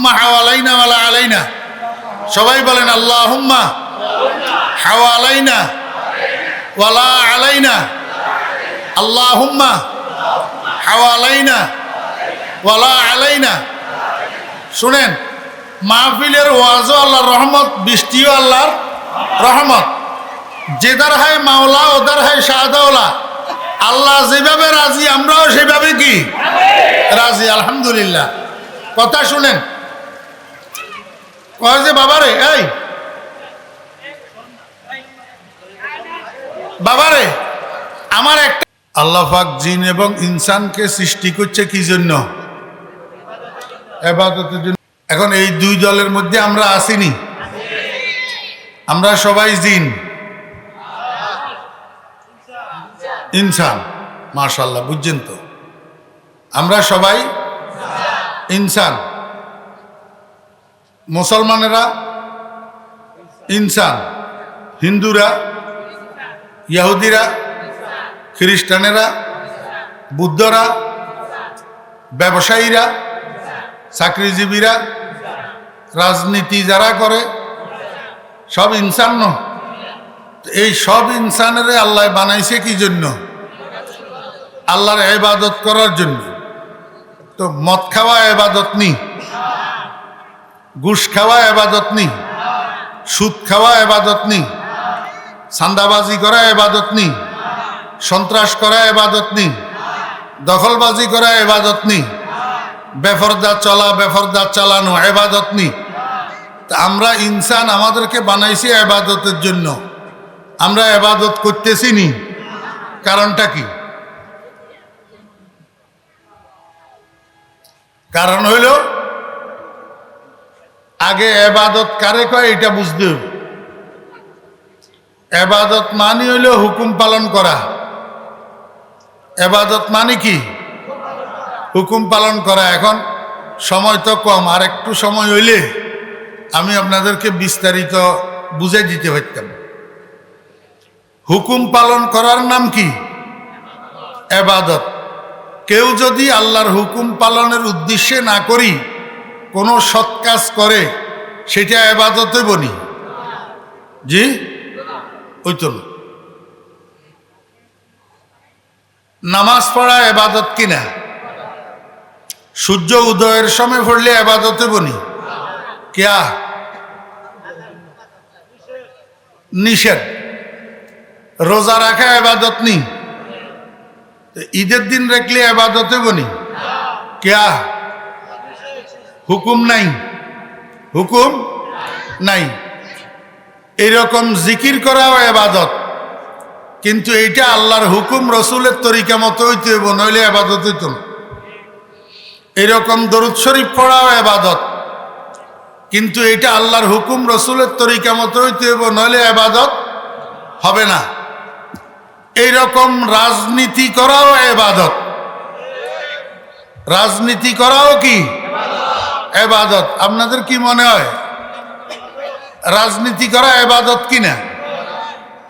হুম্মা হাওয়ালাইনা ওয়ালা আলাইনা। সবাই বলেন আল্লাহ হুম্মা হাওয়ালাইনা ওয়ালা আলাইনা। আল্লাহ হুম্মা হাওয়ালাইনা ওয়ালা আলাইনা। শুনেন, মাহফিলের ওয়াজও আল্লাহর রহমত, বৃষ্টিও আল্লাহর রহমত। যেদার হয় মাওলা ওদার হয় শাহদাওলা। আল্লাহ যেভাবে রাজি, আমরাও সেভাবে কি? রাজি, আলহামদুলিল্লাহ। কথা শুনেন কয় যে বাবারে, এই। বাবারে, আমার একটা আল্লাহ পাক জিন এবং ইনসানকে সৃষ্টি করছে কি জন্য? এবাদতের জন্য। এখন এই দুই দলের মধ্যে আমরা আসিনি। আমরা সবাই জিন। ইনসান। মাশাল্লাহ বুঝছেন তো? আমরা সবাই ইনসান। মুসলমানেরা, ইনসান, হিন্দুরা ইহুদিরা খ্রিস্টানেরা, বুদ্ধরা, ব্যবসায়ীরা, চাকরিজীবীরা, রাজনীতি যারা করে, সব ইনসান ন এই সব ইনসানের আল্লাহ বানাইছে কি জন্য? আল্লাহর এবাদত করার জন্য। তো মদ খাওয়া এবাদত নি ঘুষ খাওয়া এবাদত নি সুদ খাওয়া এবাদত নি সান্দাবাজি করা এবাদত নি সন্ত্রাস করা এবাদত নি দখলবাজি করা এবাদত নি বেফরদা চলা, বেফরদা চালানো এবাদত নি আমরা ইনসান আমাদেরকে বানাইছি এবাদতের জন্য। আমরা এবাদত করতেছি নি। কারণটা কি? কারণ হইল আগে এবাদত কারে কয়, এটা বুঝতে হবে। এবাদত মানি হইল হুকুম পালন করা। এবাদত মানে কি? হুকুম পালন করা। এখন সময় তো কম, আর একটু সময় হইলে আমি আপনাদেরকে বিস্তারিত বুঝে দিতে পারতাম। হুকুম পালন করার নাম কি? এবাদত। কেউ যদি আল্লাহর হুকুম পালনের উদ্দেশ্যে না করি কোনো সৎ কাজ করে, সেটা এবাদতে বনি। জি? ওই তো নামাজ পড়া এবাদত কিনা? সূর্য উদয়ের সময় পড়লে এবাদতে বনি। কেয়া? নিষেধ। রোজা রাখা এবাদত নি ঈদের দিন রাখলে এবাদতে বনি। কেয়া? হুকুম নাই। হুকুম নাই। এরকম জিকির করাও এবাদত। কিন্তু এইটা আল্লাহর হুকুম, রসুলের তরিকা মতো হইতে হইব, নইলে এবাদত হইত না। এরকম দরুদ শরীফ পড়াও এবাদত। কিন্তু এটা আল্লাহর হুকুম, রসুলের তরিকা মতো হইতে হইব, নইলে এবাদত হবে না। এইরকম রাজনীতি করাও এবাদত। রাজনীতি করাও কি? এবাদত, আপনাদের কি মনে হয়? রাজনীতি করা এবাদত কিনা?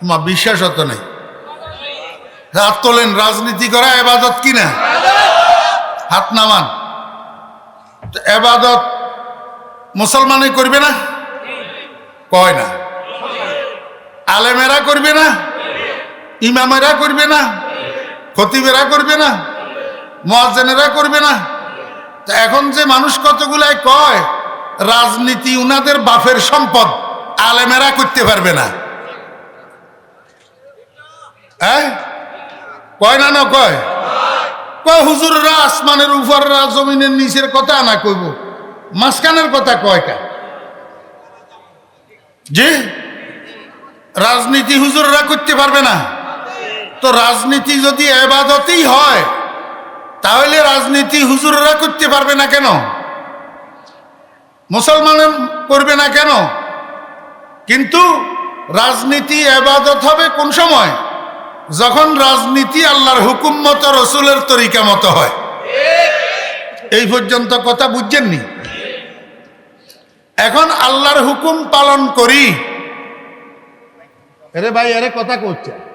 মা, বিশ্বাস হতো নাই। হাত তোলেন, রাজনীতি করা এবাদত কিনা? হাত নামান। এবাদত মুসলমানে করবে না? কয় না? আলেমেরা করবে না? ইমামেরা করবে না? খতিবেরা করবে না? মহাজেনেরা করবে না? তা এখন যে মানুষ কতগুলাই কয়, রাজনীতি উনাদের বাফের সম্পদ, আলেমেরা করতে পারবে না। হ্যাঁ? কয় না না কয়? কয়, হুজুররা আসমানের উপররা জমিনের নিচের কথা না কইব, মাঝখানের কথা কয় কা? যে রাজনীতি হুজুররা করতে পারবে না। তো রাজনীতি যদি এবাদতেই হয় তাহলে রাজনীতি হুজুররা করতে পারবে না কেন? মুসলমান করবে না কেন? কিন্তু রাজনীতি এবাদত হবে কোন সময়? যখন রাজনীতি আল্লাহর হুকুম মতো, রসুলের তরিকা মতো হয়। এই পর্যন্ত কথা বুঝছেননি? এখন আল্লাহর হুকুম পালন করি। আরে ভাই আরে কথা করছে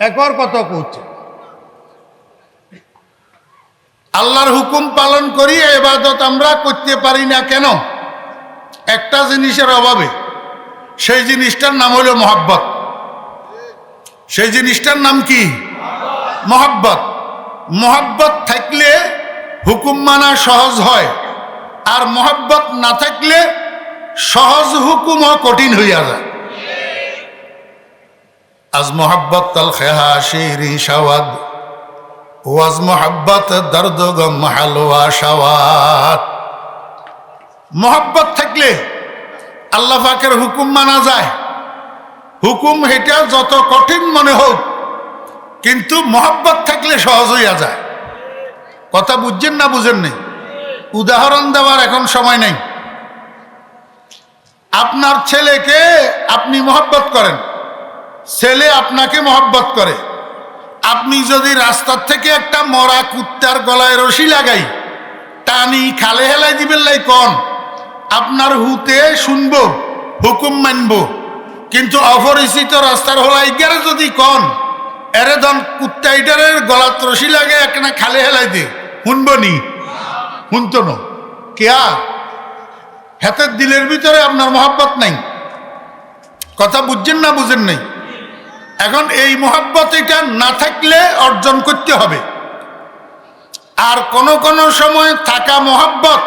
একর কত করছে আল্লাহর হুকুম পালন করি, এবাদত আমরা করতে পারি না কেন? একটা জিনিসের অভাবে। সেই জিনিসটার নাম হলো মহাব্বত। সেই জিনিসটার নাম কি? মহাব্বত। মহাব্বত থাকলে হুকুম মানা সহজ হয়, আর মহাব্বত না থাকলে সহজ হুকুমও কঠিন হইয়া যায়। আজ তল খেহা শিরি সাওয়াদ ওয়াজ মোহাব্বত দর্দ গম হালুয়া সাওয়াদ মোহাব্বত থাকলে আল্লাহ পাকের হুকুম মানা যায়। হুকুম হেটা যত কঠিন মনে হোক, কিন্তু মোহাব্বত থাকলে সহজ হইয়া যায়। কথা বুঝছেন না বুঝেন নেই? উদাহরণ দেওয়ার এখন সময় নেই। আপনার ছেলেকে আপনি মহব্বত করেন। ছেলে আপনাকে মহব্বত করে। আপনি যদি রাস্তার থেকে একটা মরা কুত্তার গলায় রশি লাগাই, টানি খালে হেলাই দিবেন লাই কন। আপনার হুতে শুনব, হুকুম মানব। কিন্তু অপরিচিত রাস্তার হলাই গেলে যদি কন, এরে ধন কুত্তা ইটারের গলাত রশি লাগে একটা খালে হেলাই দে। শুনব নি? শুনতো না? কেয়া? হাতের দিলের ভিতরে আপনার মহাব্বত নাই। কথা বুঝছেন না বুঝেন নাই? এখন এই মহাব্বত এটা না থাকলে অর্জন করতে হবে। আর কোন কোন সময় থাকা মহাব্বত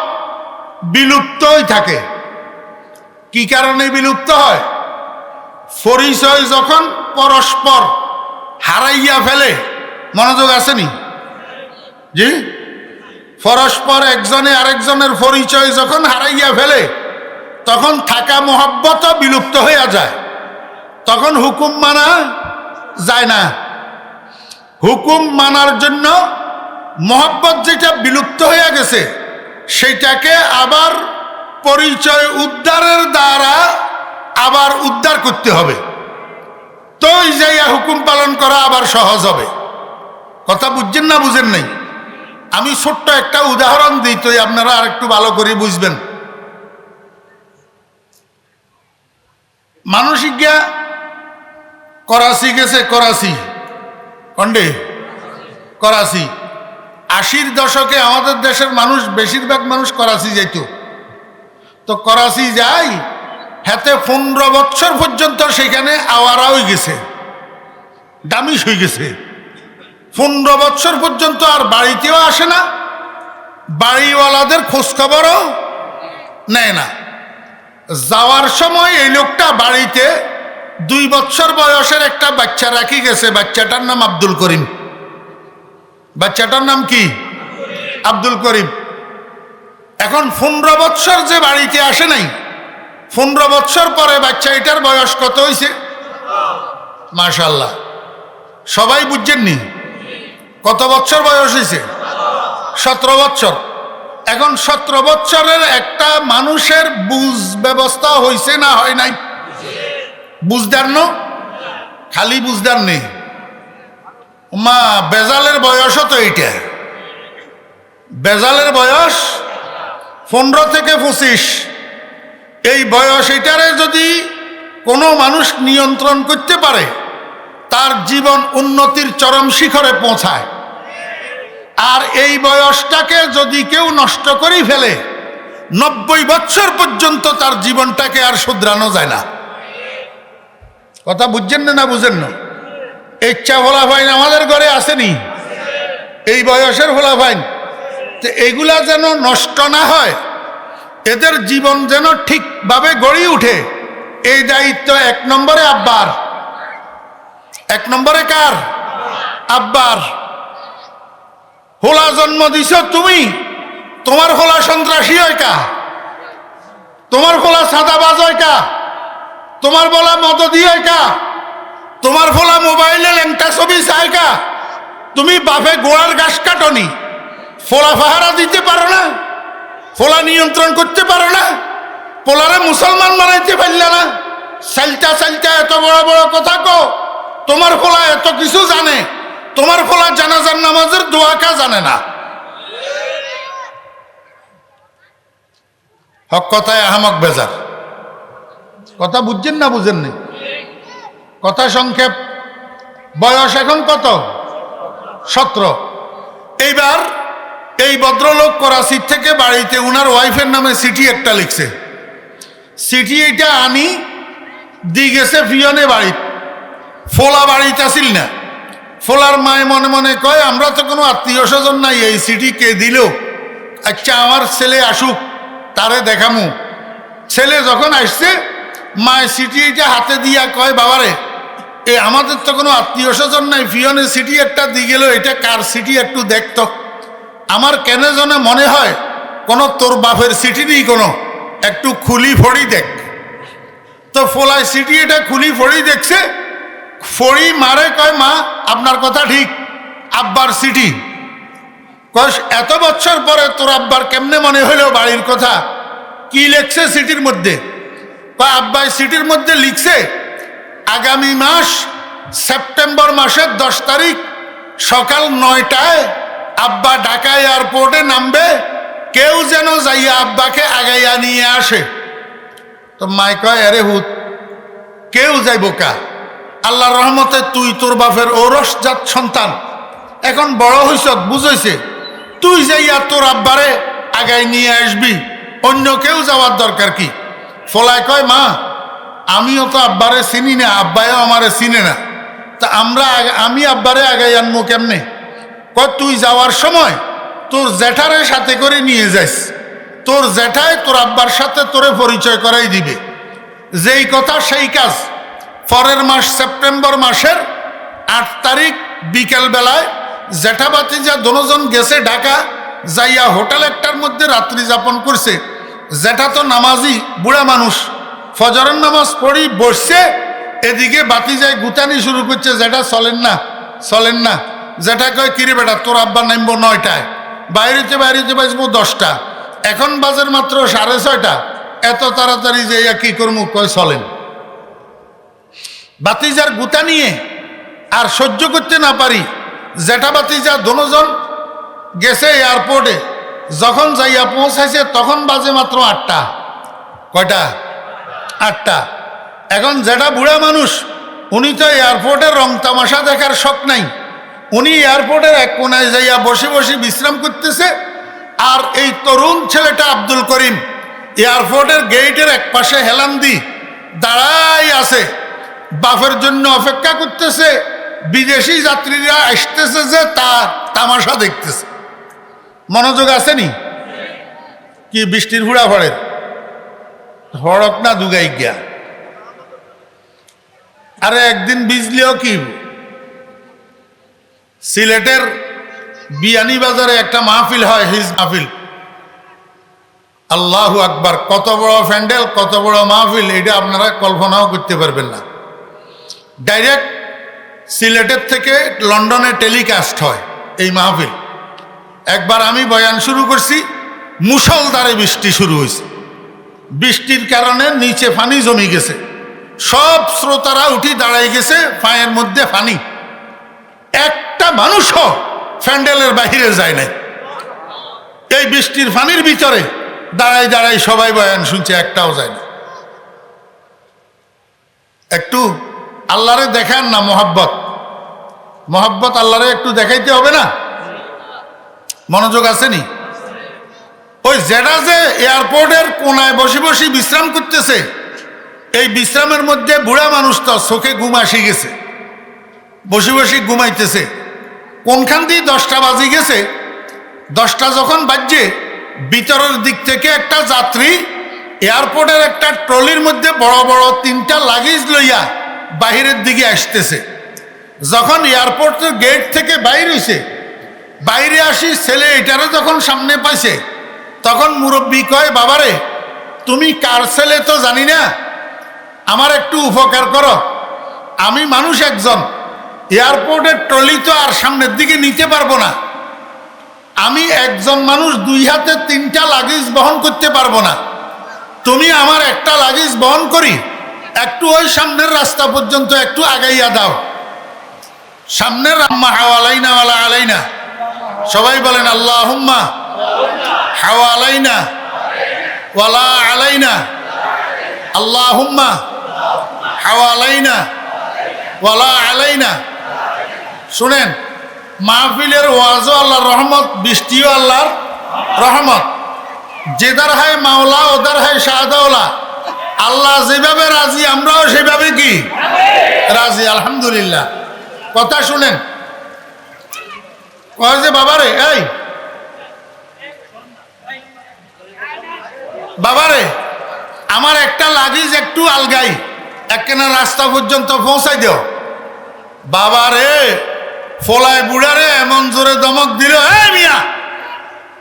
বিলুপ্তই থাকে। কি কারণে বিলুপ্ত হয়? পরিচয় যখন পরস্পর হারাইয়া ফেলে, মনোযোগ আসেনি? জি? পরস্পর একজনে আরেকজনের পরিচয় যখন হারাইয়া ফেলে, তখন থাকা মহাব্বত বিলুপ্ত হইয়া যায়। তখন হুকুম মানা যায় না। হুকুম মানার জন্য মহব্বত যেটা বিলুপ্ত হয়ে গেছে, সেটাকে আবার পরিচয় উদ্ধারের দ্বারা আবার উদ্ধার করতে হবে। তো যাইয়া হুকুম পালন করা আবার সহজ হবে। কথা বুঝছেন না বুঝেন নাই? আমি ছোট্ট একটা উদাহরণ দিই, তো আপনারা আর একটু ভালো করে বুঝবেন। মানসিক গিয়া করাচি গেছে করাচি। কন্ডে? করাচি। আশির দশকে আমাদের দেশের মানুষ, বেশিরভাগ মানুষ করাচি যাইত। তো করাচি যাই, হাতে পনেরো বছর পর্যন্ত সেখানে আওয়ারা হয়ে গেছে। দামিস হয়ে গেছে। পনেরো বছর পর্যন্ত আর বাড়িতেও আসে না। বাড়িওয়ালাদের খোঁজখবরও নেয় না। যাওয়ার সময় এই লোকটা বাড়িতে দুই বছর বয়সের একটা বাচ্চা রাখি গেছে, বাচ্চাটার নাম আব্দুল করিম। বাচ্চাটার নাম কি? আব্দুল করিম। এখন পনেরো বৎসর যে বাড়িতে আসে নাই, পনেরো বৎসর পরে বাচ্চা এটার বয়স কত হয়েছে মাশাল্লাহ সবাই বুঝছেননি? কত বছর বয়স হয়েছে সতেরো বছর। এখন সতেরো বছরের একটা মানুষের বুঝ ব্যবস্থা হয়েছে না হয় নাই? বুঝদার ন? খালি বুঝদার নেই। মা বেজালের বয়সও তো এইটা। বেজালের বয়স পনেরো থেকে পঁচিশ। এই বয়স এটারে যদি কোনো মানুষ নিয়ন্ত্রণ করতে পারে, তার জীবন উন্নতির চরম শিখরে পৌঁছায়। আর এই বয়সটাকে যদি কেউ নষ্ট করেই ফেলে, নব্বই বছর পর্যন্ত তার জীবনটাকে আর শুধরানো যায় না। কথা বুঝছেন না না বুঝেন না? ইচ্ছা ভোলা ফাইন আমাদের ঘরে আসেনি। এই বয়সের ভোলা ফাইন তো এগুলা যেন নষ্ট না হয়, এদের জীবন যেন ঠিকভাবে গড়ি উঠে। এই দায়িত্ব এক নম্বরে আব্বার। এক নম্বরে কার? আব্বার। হোলা জন্ম দিছ তুমি। তোমার হোলা সন্ত্রাসী হয় কা? তোমার হোলা সাদাবাজ হয় কা? তোমার বলা মদদি দিয়ে কা তোমার ফোলা মোবাইলে লেংটা ছবি চায় কা তুমি বাপে গোড়ার গাছ কাটনি। ফোলা ফাহারা দিতে পারো না? ফোলা নিয়ন্ত্রণ করতে পারো না? পোলারে মুসলমান বানাইতে পারলে না? সালটা সালটা এত বড় বড় কথা কো। তোমার ফোলা এত কিছু জানে। তোমার ফোলা জানাজার নামাজের দোয়াকা জানে না। হক কথায় আহমক বেজার। কথা বুঝছেন না বুঝেন নি? কথা সংক্ষেপ। বয়স এখন কত? সতেরো। এইবার এই ভদ্রলোক করাচির থেকে বাড়িতে উনার ওয়াইফের নামে সিটি একটা লিখছে। সিটি এটা আনি, দি গেছে ফিয়নে বাড়ি। ফোলা বাড়িতে আসিল না। ফোলার মায় মনে মনে কয়, আমরা তো কোনো আত্মীয় স্বজন নাই, এই সিটি কে দিল? আচ্ছা আমার ছেলে আসুক, তারে দেখামু। ছেলে যখন আসছে মায় সিটি এটা হাতে দিয়া কয়, বাবারে, এ আমাদের তো কোনো আত্মীয় স্বজন নাই, ফিয়নের সিটি একটা দিয়ে গেল, এটা কার সিটি একটু দেখতো আমার কেন জনে মনে হয়, কোনো তোর বাপের সিটি নেই কোনো, একটু খুলি ফড়ি দেখ। তো ফোলায় সিটি এটা খুলি ফড়ি দেখছে, ফড়ি মারে কয়, মা, আপনার কথা ঠিক, আব্বার সিটি। কয় এত বছর পরে তোর আব্বার কেমনে মনে হইল বাড়ির কথা? কি লেখছে সিটির মধ্যে? কয়, আব্বাই সিটির মধ্যে লিখছে, আগামী মাস সেপ্টেম্বর মাসের দশ তারিখ সকাল নয়টায় আব্বা ঢাকা এয়ারপোর্টে নামবে, কেউ যেন যাইয়া আব্বাকে আগাইয়া নিয়ে আসে। তো মাই কয়, আরে হুত, কেউ যাইব কা? আল্লাহর রহমতে তুই তোর বাপের ওরস জাত সন্তান। এখন বড় হইস বুঝেছে তুই যাইয়া তোর আব্বারে আগাই নিয়ে আসবি, অন্য কেউ যাওয়ার দরকার কি? ফলায় কয়, মা, আমিও তো আব্বারে চিনি না আব্বাইও আমারে চিনে না। তা আমরা আমি আব্বারে আগাই আনব কেমনে? কয়, তুই যাওয়ার সময় তোর জ্যাঠারে সাথে করে নিয়ে যাইস। তোর জ্যাঠায় তোর আব্বার সাথে তোরে পরিচয় করাই দিবে। যেই কথা সেই কাজ। পরের মাস সেপ্টেম্বর মাসের আট তারিখ বিকেল বেলায় জ্যাঠাবাতি যা দনোজন গেছে ঢাকা, যাইয়া হোটেল একটার মধ্যে রাত্রি যাপন করছে। জ্যাঠা তো নামাজি, বুড়া মানুষ। ফজরের নামাজ পড়ি, বসছে, এদিকে বাতি যায়, গুতানি শুরু করছে, যেটা চলেন না চলেন না। যেটা কয়, কিরে বেটা, তোর আব্বা নামবো নয়টায় বাইরেতে বাইরেতে বাজবো দশটা। এখন বাজের মাত্র সাড়ে ছয়টা। এত তাড়াতাড়ি যে কি করব কয়, চলেন। বাতিজার গুতা নিয়ে আর সহ্য করতে না পারি জেঠা বাতিজা দনোজন গেছে এয়ারপোর্টে যখন যাইয়া পৌঁছাইছে, তখন বাজে মাত্র আটটা। কয়টা? আটটা। এখন যেটা বুড়া মানুষ, উনি তো এয়ারপোর্টের রং তামাশা দেখার শখ নাই। উনি এয়ারপোর্টের এক কোনায় যাইয়া বসে বসে বিশ্রাম করতেছে, আর এই তরুণ ছেলেটা আব্দুল করিম এয়ারপোর্টের গেটের এক পাশে হেলান দি দাঁড়াই আছে। বাফের জন্য অপেক্ষা করতেছে, বিদেশি যাত্রীরা আসতেছে যে তার তামাশা দেখতেছে। মনোযোগ আসেনি? কি বৃষ্টির হুড়া ভরের হড়ক না দুগাই গিয়া। আরে একদিন বিজলিও কি? সিলেটের বিয়ানি বাজারে একটা মাহফিল হয়, হিজ মাহফিল। আল্লাহ আকবার, কত বড় ফ্যান্ডেল কত বড় মাহফিল, এটা আপনারা কল্পনাও করতে পারবেন না। ডাইরেক্ট সিলেটের থেকে লন্ডনে টেলিকাস্ট হয় এই মাহফিল। একবার আমি বয়ান শুরু করছি মুসলধারে বৃষ্টি শুরু হয়েছে। বৃষ্টির কারণে নিচে পানি জমি গেছে। সব শ্রোতারা উঠি দাঁড়াই গেছে, পায়ের মধ্যে পানি। একটা মানুষও ফ্যান্ডেলের বাহিরে যায় নাই। এই বৃষ্টির পানির ভিতরে দাঁড়াই দাঁড়াই সবাই বয়ান শুনছে, একটাও যায় না একটু আল্লাহরে দেখান না মোহাব্বত। মোহাব্বত আল্লাহরে একটু দেখাইতে হবে না? মনোযোগ আসেনি। ওই যেটা যে এয়ারপোর্টের কোনায় বসে বসে বিশ্রাম করতেছে, এই বিশ্রামের মধ্যে বুড়া মানুষ তো চোখে ঘুম আসি গেছে। বসে বসে ঘুমাইতেছে। কোনখান দিয়ে দশটা বাজি গেছে? দশটা যখন বাজছে, ভিতরের দিক থেকে একটা যাত্রী এয়ারপোর্টের একটা ট্রলির মধ্যে বড় বড় তিনটা লাগেজ লইয়া বাহিরের দিকে আসতেছে। যখন এয়ারপোর্টের গেট থেকে বাইর হইছে বাইরে আসি, ছেলে এটারে যখন সামনে পাইছে, তখন মুরব্বী কয়, বাবারে, তুমি কার ছেলে তো জানি না? আমার একটু উপকার করো। আমি মানুষ একজন, এয়ারপোর্টের ট্রলি তো আর সামনের দিকে নিতে পারব না। আমি একজন মানুষ দুই হাতে তিনটা লাগেজ বহন করতে পারব না। তুমি আমার একটা লাগেজ বহন করি, একটু ওই সামনের রাস্তা পর্যন্ত একটু আগাইয়া দাও। সামনের আম্মা হাওয়ালাইনা ওয়ালা আলাইনা। সবাই বলেন আল্লাহ হুম্মা হাওয়া আলাইনা, ওয়ালা আলাইনা আল্লাহ হুম্মা হাওয়া আলাইনা, ওয়ালা আলাইনা। শুনেন, মাহফিলের ওয়াজও আল্লাহর রহমত, বৃষ্টিও আল্লাহর রহমত। যেদার হয় মাওলা ওদার হয় শাহদাওলা। আল্লাহ যেভাবে রাজি, আমরাও সেভাবে কি? রাজি, আলহামদুলিল্লাহ। কথা শুনেন কয় যে বাবারে, এই। বাবারে, আমার একটা লাগেজ একটু আলগাই। একখানা রাস্তা পর্যন্ত পৌঁছাই দিও। বাবারে, ফলায় বুড়ারে এমন জোরে দমক দিল, এই মিয়া,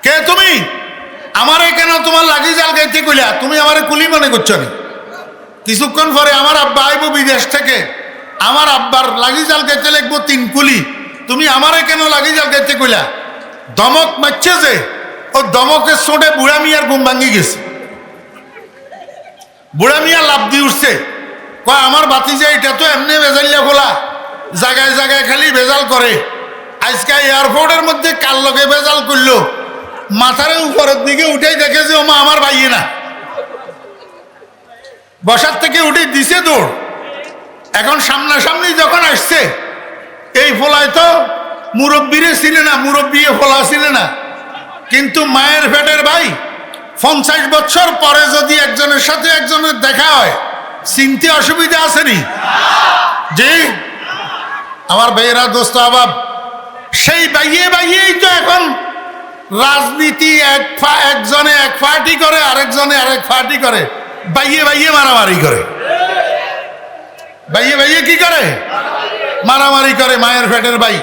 কে তুমি? আমার কেন তোমার লাগেজ আলগাইতে কইলা তুমি আমারে কুলি মনে করছ নি? কিছুক্ষণ পরে আমার আব্বা আইব বিদেশ থেকে। আমার আব্বার লাগেজ আলগাইতে লিখব তিন কুলি। তুমি আমারে কেন লাগেজ আলগাইতে কইলা? দমক মারছে যে, ও দমকের সোটে বুড়া মিয়ার ঘুম ভাঙ্গি গেছে। বুড়া মিয়া লাভ দিয়ে উঠছে। কয়, আমার বাতি যে এটা তো এমনি বেজাল্লা খোলা। জায়গায় জায়গায় খালি বেজাল করে। আজকে এয়ারপোর্টের মধ্যে কাল লোকে বেজাল করল? মাথার উপরের দিকে উঠেই দেখে যে ওমা আমার ভাইয়ে না। বসার থেকে উঠে দিছে দৌড়। এখন সামনাসামনি যখন আসছে এই ফলায় তো মুরব্বীরে ছিলে না মুরব্বী ফোলা ছিল না। কিন্তু মায়ের ফেটের ভাই, পঞ্চাশ বছর পরে যদি একজনের সাথে একজনের দেখা হয়, চিনতে অসুবিধা আসেনি জি। আমার ভাইয়েরা, দোস্ত, আবাব, সেই বাইয়ে বাইয়েই তো এখন রাজনীতি এক একজনে এক পার্টি করে, আরেকজনে আরেক পার্টি করে, বাইয়ে বাইয়ে মারামারি করে। বাইয়ে বাইয়ে কি করে? মারামারি করে মায়ের ফেটের ভাই।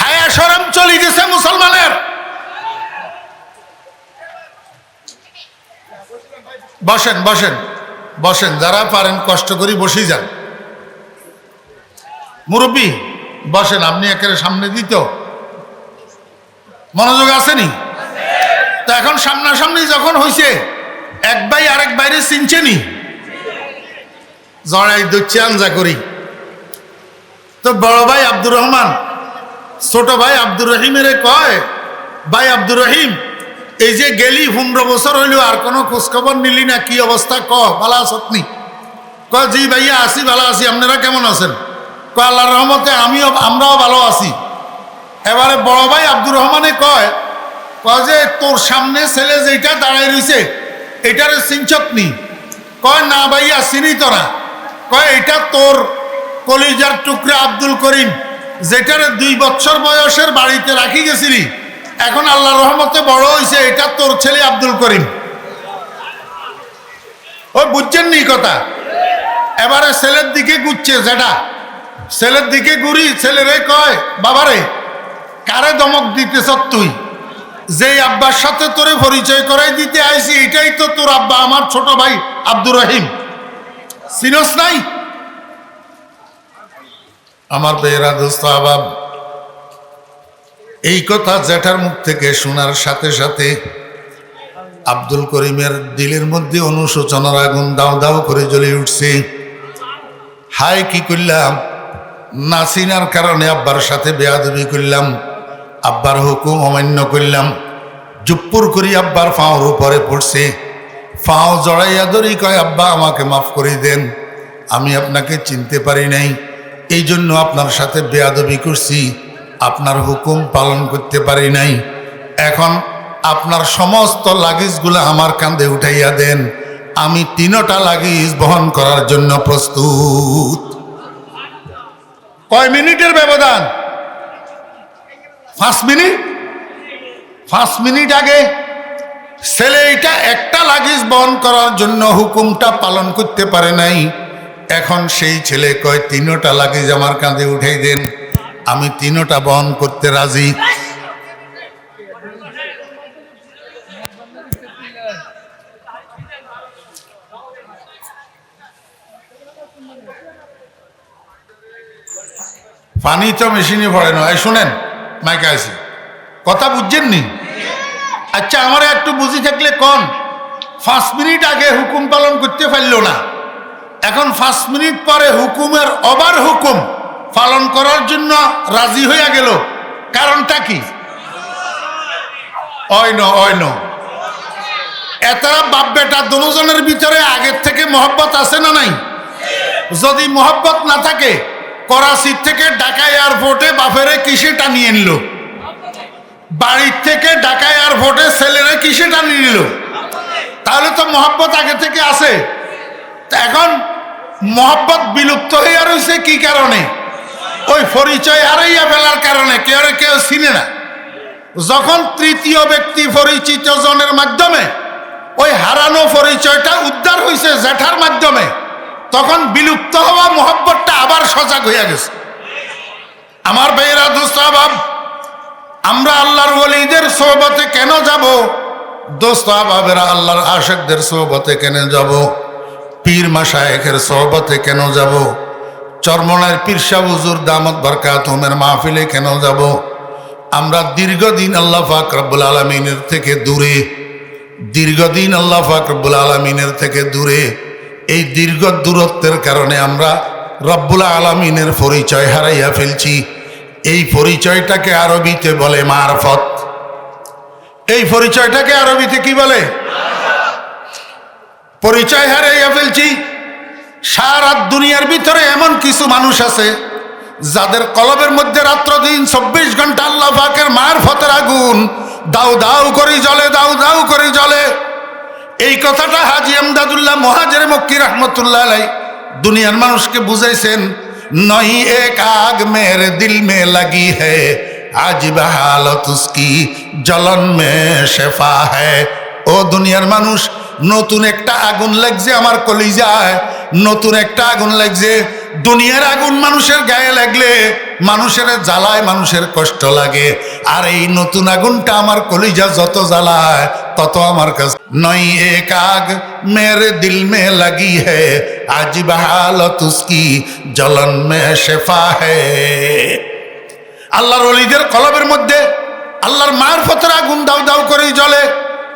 হায়া সরম চলে গেছে মুসলমানের। বসেন বসেন বসেন, যারা পারেন কষ্ট করি বসেই যান। মুরব্বী, বসেন, আপনি একেবারে সামনে দিত। মনোযোগ আসেনি? তো এখন সামনাসামনি যখন হয়েছে এক ভাই আরেক বাইরে চিনছেনি জড়াই দচ্ছে আঞ্জা করি। তো বড় ভাই আব্দুর রহমান, ছোট ভাই আব্দুর রহিমের কয়, ভাই আব্দুর রহিম, এই যে গেলি পনেরো বছর হইল, আর কোনো খোঁজখবর নিলি না, কি অবস্থা? ক, ভালো আসতনি ক জি ভাইয়া আসি ভালো আছি। আপনারা কেমন আছেন? ক আল্লাহর রহমতে আমিও, আমরাও ভালো আছি। এবারে বড় ভাই আব্দুর রহমানে কয় কয় যে তোর সামনে ছেলে যেটা দাঁড়াই রয়েছে এটারে সিনচক নি কয়, না ভাইয়া, চিনি তোরা। কয়, এটা তোর কলিজার টুকরা আব্দুল করিম, যেটারে দুই বছর বয়সের বাড়িতে রাখি গেছিলি। এখন আল্লাহ রহমতে বড় হয়েছে এটা তোর ছেলে আব্দুল করিম। ওই বুঝছেন নি কথা? এবারে ছেলের দিকে ঘুরছে যেটা ছেলের দিকে ঘুরি, ছেলেরে কয়, বাবারে, কারে দমক দিতেছ তুই? যে আব্বার সাথে তোরে পরিচয় করাই দিতে আইছি, এটাই তো তোর আব্বা, আমার ছোট ভাই আব্দুর রহিম। সিনস নাই? আমার বেয়েরা দোস্ত, আবাব, এই কথা জ্যাঠার মুখ থেকে শোনার সাথে সাথে আব্দুল করিমের দিলের মধ্যে অনুশোচনার আগুন দাও দাও করে জ্বলে উঠছে। হায়, কি করলাম? নাসিনার কারণে আব্বার সাথে বেয়াদবি করলাম, আব্বার হুকুম অমান্য করলাম জুপ্পুর করি আব্বার ফাঁওর উপরে পড়ছে। ফাও জড়াইয়া ধরি, কয়, আব্বা, আমাকে মাফ করে দেন। আমি আপনাকে চিনতে পারি নাই। এই জন্য আপনার সাথে বেয়াদবি করছি। আপনার হুকুম পালন করতে পারি নাই। এখন আপনার সমস্ত লাগেজগুলো আমার কাঁধে উঠাইয়া দেন। আমি তিনোটা লাগেজ বহন করার জন্য প্রস্তুত। কয় মিনিটের ব্যবধান? পাঁচ মিনিট? পাঁচ মিনিট আগে ছেলে এটা একটা লাগেজ বহন করার জন্য হুকুমটা পালন করতে পারে নাই। এখন সেই ছেলে কয়, তিনোটা লাগেজ আমার কাঁধে উঠাই দেন, আমি তিনোটা বহন করতে রাজি। পানি তো মেশিনে পড়ে না। এই শুনেন, মাইকে আছে কথা বুঝছেন নি? আচ্ছা আমার একটু বুঝি থাকলে কন। পাঁচ মিনিট আগে হুকুম পালন করতে পারল না। এখন পাঁচ মিনিট পরে হুকুমের অবার হুকুম পালন করার জন্য রাজি হইয়া গেল। কারণটা কি? অয় ন অয় ন। এতারা বাপ বেটা দুজনের ভিতরে আগের থেকে মহব্বত আছে না নাই? যদি মহব্বত না থাকে, করাচির থেকে ঢাকা এয়ারপোর্টে বাপেরে কিসে টানিয়ে আনলো বাড়ির থেকে ঢাকা এয়ারপোর্টে ছেলেরা কিসে টানিয়ে নিল? তাহলে তো মহাব্বত আগে থেকে আছে। এখন মহাব্বত বিলুপ্ত হইয়া রয়েছে কি কারণে? ওই পরিচয় হারাইয়া ফেলার কারণে কেউ কেউ চিনে না। যখন তৃতীয় ব্যক্তি পরিচিত জনের মাধ্যমে ওই হারানো পরিচয়টা উদ্ধার হয়েছে জ্যাঠার মাধ্যমে, তখন বিলুপ্ত হওয়া মহব্বতটা আবার সজাগ হইয়া গেছে। আমার ভাইয়েরা দুস্তাবাব আমরা আল্লাহর ওলিদের সোহবতে কেন যাব? দোস্ত আবাবেরা আল্লাহর আশেকদের সোহবতে কেন যাব? পীর মাসায়েকের সোহবতে কেন যাব? চরমনার পীরসা হুজুর দামত বরকাত হোমের মাহফিলে কেন যাব? আমরা দীর্ঘদিন আল্লাহ ফাক রব্বুল আলমিনের থেকে দূরে, দীর্ঘদিন আল্লাহ ফাক রব্বুল আলমিনের থেকে দূরে। এই দীর্ঘ দূরত্বের কারণে আমরা রব্বুল আলমিনের পরিচয় হারাইয়া ফেলছি। এই পরিচয়টাকে আরবিতে বলে মারফত। এই পরিচয়টাকে আরবিতে কি বলে? পরিচয় হারাইয়া ফেলছি। সারা দুনিয়ার ভিতরে এমন কিছু মানুষ আছে, যাদের কলবের মধ্যে রাত্র দিন চব্বিশ ঘণ্টা আল্লাহ পাকের মার ফতের আগুন দাউ দাউ করে জলে দাউ দাউ করে জলে এই কথাটা হাজি আমদাদুল্লাহ মহাজের মক্কি রহমতুল্লাহ আলাই দুনিয়ার মানুষকে বুঝাইছেন নই এক আগ মের দিল মে লাগি হে। আজ বহালত উসকি জলন মে শেফা হ্যায় ও দুনিয়ার মানুষ, নতুন একটা আগুন লাগছে আমার কলিজায়। নতুন একটা আগুন লাগছে দুনিয়ার আগুন মানুষের গায়ে লাগলে, মানুষের জ্বালায় মানুষের কষ্ট লাগে। আর এই নতুন আগুনটা আমার কলিজা যত জ্বালায়, তত আমার কাছে। নই এক আগ মেরে দিল মে লাগি হে, আজ বহালত উসকি জলন মে শেফা হে। আল্লাহর অলিদের কলবের মধ্যে আল্লাহর মায়ের ফতের আগুন দাউ দাউ করেই জ্বলে।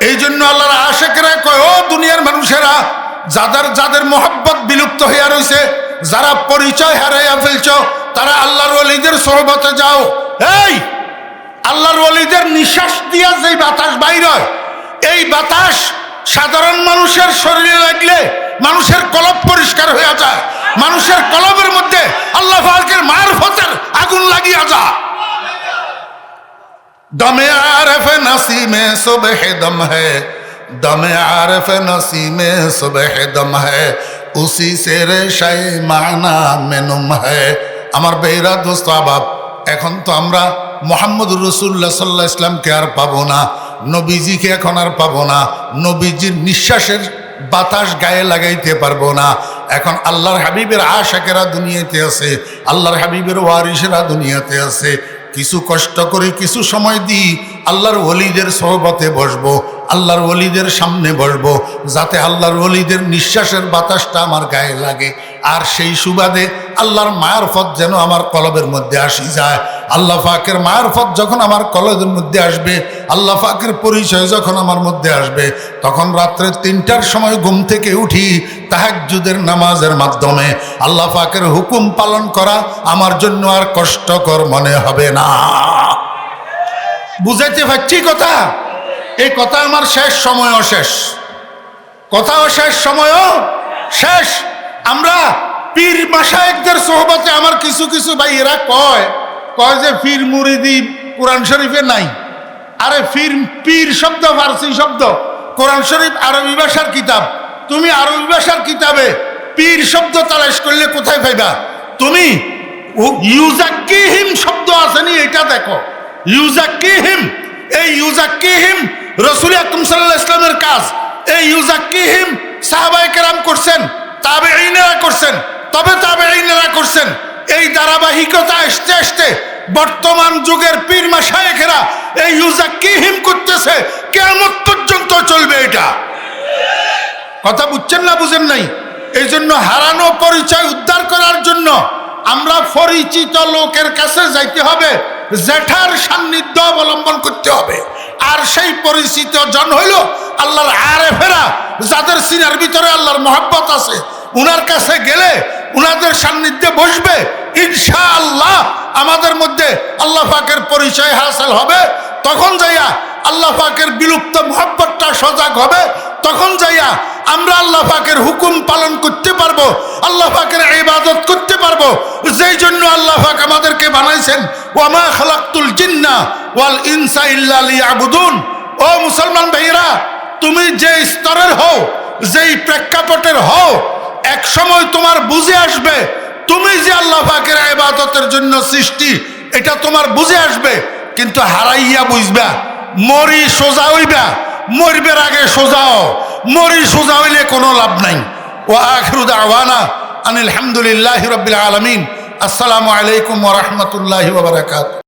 এই জন্য আল্লাহর আশেকেরা কয়, ও দুনিয়ার মানুষেরা, যাদের যাদের মোহব্বত বিলুপ্ত হইয়া রয়েছে যারা পরিচয় হারাইয়া ফেলছ তারা আল্লাহর ওলিদের সহবতে যাও। এই, আল্লাহর ওলিদের নিঃশ্বাস দিয়া যেই বাতাস বাইর হয়, এই বাতাস সাধারণ মানুষের শরীরে লাগলে মানুষের কলব পরিষ্কার হয়ে যায়। মানুষের কলবের মধ্যে আল্লাহ ফালকের ফতের আগুন লাগিয়া যায়। দমে আর এফে নসিমে হে দম হে, দমে আর এফে নসিমে হে দম হে उसी से रेशाय মানা মেনুম है আমার বেহরা দোস্ত আবাব এখন তো আমরা মোহাম্মদ রসুল্লাহ সাল্লাহ ইসলামকে আর পাবো না নবীজিকে এখন আর পাবো না নবীজির নিঃশ্বাসের বাতাস গায়ে লাগাইতে পারবো না এখন আল্লাহর হাবিবের আশাকেরা দুনিয়াতে আছে আল্লাহর হাবিবের ওয়ারিসেরা দুনিয়াতে আছে কিছু কষ্ট করে কিছু সময় দিই, আল্লাহর ওলিদের সহবতে বসবো, আল্লাহর ওলিদের সামনে বসবো, যাতে আল্লাহর ওলিদের নিঃশ্বাসের বাতাসটা আমার গায়ে লাগে। আর সেই সুবাদে আল্লাহর মায়ার ফত যেন আমার কলবের মধ্যে আসি যায়। আল্লাহ ফাকের মায়ের ফত যখন আমার কলেজের মধ্যে আসবে, আল্লাহ ফাকের পরিচয় যখন আমার মধ্যে আসবে, তখন রাত্রে তিনটার সময় ঘুম থেকে উঠি তাহাজ্জুদের নামাজের মাধ্যমে। আল্লাহ ফাকের হুকুম পালন করা আমার জন্য আর কষ্টকর মনে হবে না। বুঝাইতে পারছি কথা? এই কথা আমার শেষ সময়ও শেষ। কথাও শেষ সময়ও শেষ। আমরা পীর মাসায়েকদের সোহবতে আমার কিছু কিছু ভাই এরা কয় কয় যে পীর মুরিদি কোরআন শরীফে নাই? আরে ফির, পীর শব্দ, ফার্সি শব্দ। কোরআন শরীফ আরবি ভাষার কিতাব। তুমি আরবি ভাষার কিতাবে পীর শব্দ তালাশ করলে কোথায় পাইবা? তুমি ইউজাক্কিহিম শব্দ আসেনি এটা দেখো। ইউজাক্কিহিম, এই ইউজাক্কিহিম রসুল আকরম সাল্লাহ ইসলামের কাজ। এই ইউজাক্কিহিম সাহাবাই কেরাম করছেন তাবে আইনেরা করছেন, তবে তাবে আইনেরা করছেন। এই ধারাবাহিকতা আসতে আসতে বর্তমান যুগের পীর মাসায়েকেরা এই ইউজাক্কিহিম করতেছে? কেমন পর্যন্ত চলবে এটা। কথা বুঝছেন না বুঝেন নাই? এই জন্য হারানো পরিচয় উদ্ধার করার জন্য আমরা পরিচিত লোকের কাছে যাইতে হবে জেঠার সান্নিধ্য অবলম্বন করতে হবে। আর সেই পরিচিত জন হইল আল্লাহর আরে ফেরা যাদের সিনার ভিতরে আল্লাহর মহাব্বত আছে। উনার কাছে গেলে উনাদের সান্নিধ্যে বসবে ইনশা আল্লাহ আমাদের মধ্যে আল্লাহ পাকের পরিচয় হাসিল হবে, তখন যাইয়া আল্লাহ পাকের বিলুপ্ত মহব্বতটা সজাগ হবে, তখন যাইয়া আমরা আল্লাহ পাকের হুকুম পালন করতে পারব, আল্লাহ পাকের ইবাদত করতে পারব। যেই জন্য আল্লাহ পাক আমাদেরকে বানাইছেন, ওয়ামা খালাক্তুল জিন্না ওয়াল ইনসা ইল্লা লিয়াবুদুন। ও মুসলমান ভাইরা তুমি যে স্তরের হও, যেই প্রেক্ষাপটের হও, এক সময় তোমার বুঝে আসবে তুমি যে আল্লাহ পাকের ইবাদতের জন্য সৃষ্টি, এটা তোমার বুঝে আসবে, কিন্তু হারাইয়া বুঝবা, মরি সোজা হইবা মরবের আগে সোজাও মরি সোজা হইলে কোনো লাভ নাই। ও আখরুদ আওয়ানা আনিল হামদুলিল্লাহ রবিল আলমিন। আসসালামু আলাইকুম ওরহমতুল্লাহ বারাকাতুহু।